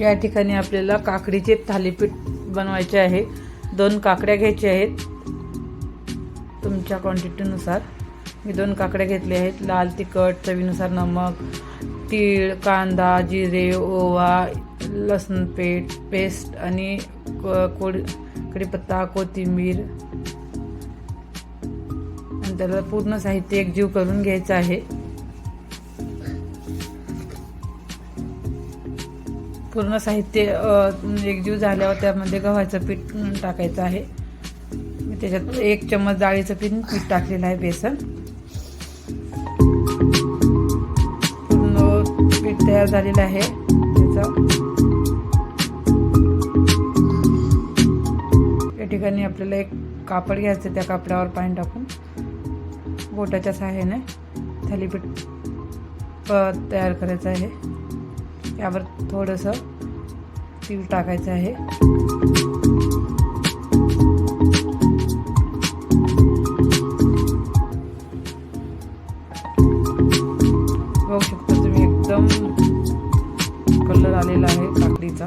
या ठिकाणी आपल्याला काकडीचे थालीपीठ बनवायचे आहे. दोन काकड्या घ्यायच्या आहेत. तुमच्या क्वांटिटीनुसार मी दोन काकड्या घेतल्या आहेत. लाल तिखट चवीनुसार नमक तीळ कांदा जिरे ओवा लसूण पेट पेस्ट आणि क- कोड कढीपत्ता कोथिंबीर. आणि त्याला पूर्ण साहित्य एकजीव करून घ्यायचं आहे. पूर्ण साहित्य म्हणजे एकजीव झाल्यावर त्यामध्ये गव्हाचं पीठ टाकायचं आहे. मी त्याच्यात एक चम्मच डाळीचं पीठ पीठ टाकलेलं आहे बेसन. पूर्ण पीठ तयार झालेलं आहे त्याचं. या ठिकाणी आपल्याला एक कापड घ्यायचं त्या कापडावर पाणी टाकून. बोटाच्या सहाय्याने थालीपीठ तयार करायचं आहे. यावर थोडंसं तीळ टाकायचं आहे. बघू शकता तुम्ही एकदम कलर आलेला आहे काकडीचा.